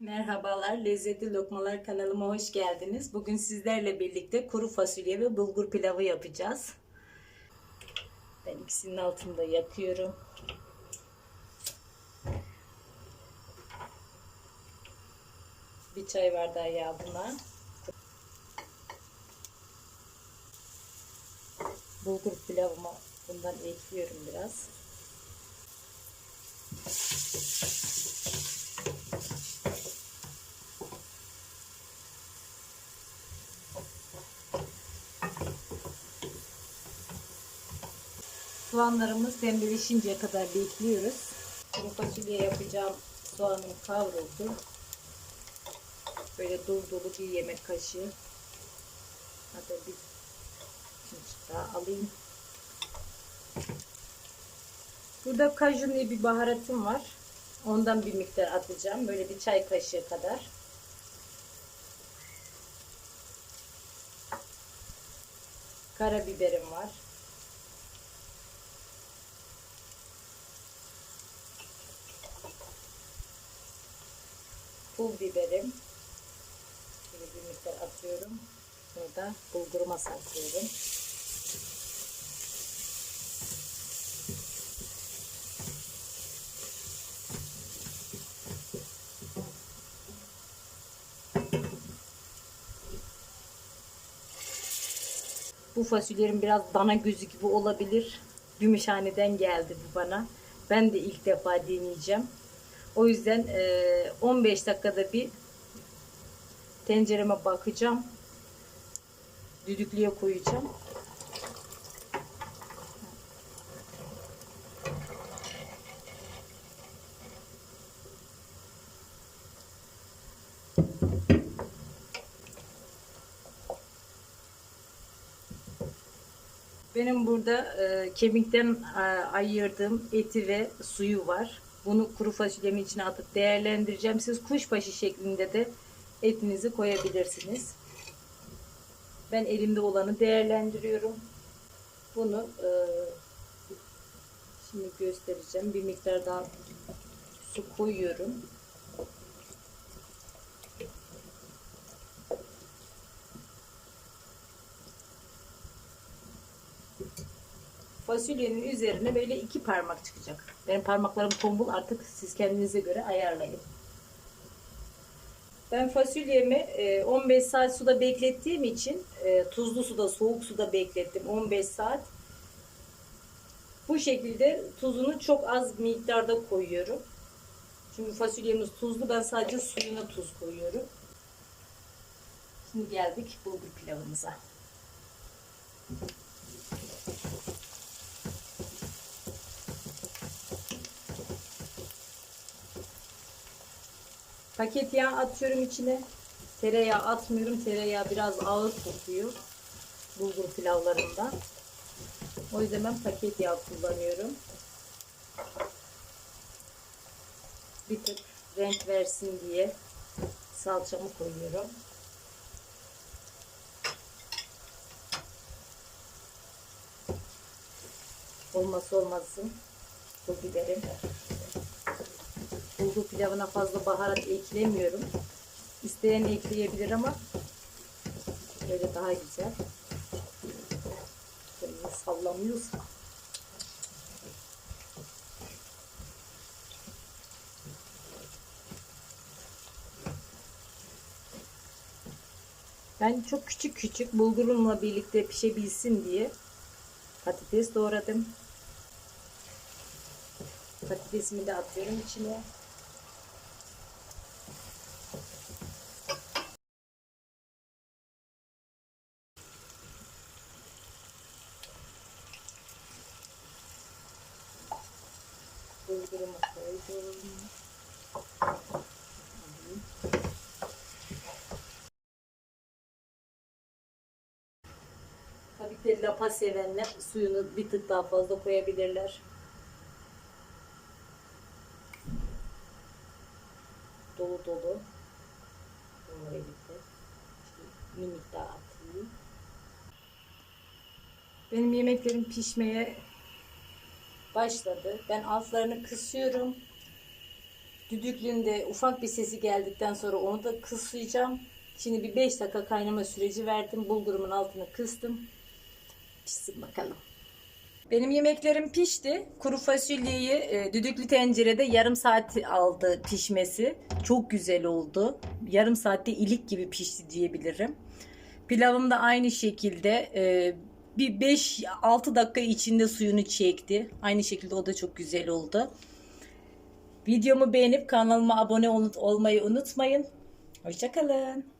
Merhabalar, Lezzetli Lokmalar kanalıma hoş geldiniz. Bugün sizlerle birlikte kuru fasulye ve bulgur pilavı yapacağız. Ben ikisinin altında yakıyorum. Bir çay bardağı yağ buna. Bulgur pilavıma bundan ekliyorum biraz. Soğanlarımız pembeleşinceye kadar bekliyoruz. Kuru fasulye yapacağım soğanım kavruldu. Böyle dolu dolu bir yemek kaşığı. Hatta bir pinç daha alayım. Burada kajun diye bir baharatım var. Ondan bir miktar atacağım. Böyle bir çay kaşığı kadar. Karabiberim var. Pul biberim. Şöyle bir miktar atıyorum. Bunu da bulguruma saklıyorum. Bu fasulyelerin biraz dana gözü gibi olabilir. Gümüşhane'den geldi bu bana. Ben de ilk defa deneyeceğim. O yüzden e, 15 dakikada bir tencereme bakacağım. Düdüklüye koyacağım. Benim burada e, kemikten e, ayırdığım eti ve suyu var. Bunu kuru fasulyemin içine atıp değerlendireceğim. Siz kuşbaşı şeklinde de etinizi koyabilirsiniz. Ben elimde olanı değerlendiriyorum. Bunu e, şimdi göstereceğim. Bir miktar daha su koyuyorum. Fasulyenin üzerine böyle iki parmak çıkacak. Benim parmaklarım tombul artık siz kendinize göre ayarlayın. Ben fasulyemi e, 15 saat suda beklettiğim için e, tuzlu suda soğuk suda beklettim 15 saat. Bu şekilde tuzunu çok az miktarda koyuyorum. Çünkü fasulyemiz tuzlu ben sadece suyuna tuz koyuyorum. Şimdi geldik bulgur pilavımıza. Paket yağ atıyorum içine. Tereyağı atmıyorum. Tereyağı biraz ağır kokuyor. Bulgur pilavlarında. O yüzden ben paket yağ kullanıyorum. Bir tık renk versin diye salçamı koyuyorum. Olmazsa olmazsın bu biberim. Bulgur pilavına fazla baharat eklemiyorum. İsteyen ekleyebilir ama böyle daha güzel. Böyle sallamıyorsa. Ben çok küçük küçük bulgurumla birlikte pişebilsin diye patates doğradım. Patatesimi de atıyorum içine. Bulgurumu koydum. Tabii ki lapa sevenler suyunu bir tık daha fazla koyabilirler. Dolu dolu. Birlikte minik daha atayım. Benim yemeklerim pişmeye başladı. Ben altlarını kısıyorum. Düdüklüğünde ufak bir sesi geldikten sonra onu da kısayacağım. Şimdi bir 5 dakika kaynama süreci verdim. Bulgurumun altını kıstım. Pişsin bakalım. Benim yemeklerim pişti. Kuru fasulyeyi e, düdüklü tencerede yarım saat aldı pişmesi. Çok güzel oldu. Yarım saatte ilik gibi pişti diyebilirim. Pilavım da aynı şekilde e, bir 5-6 dakika içinde suyunu çekti. Aynı şekilde o da çok güzel oldu. Videomu beğenip kanalıma abone ol- olmayı unutmayın. Hoşçakalın.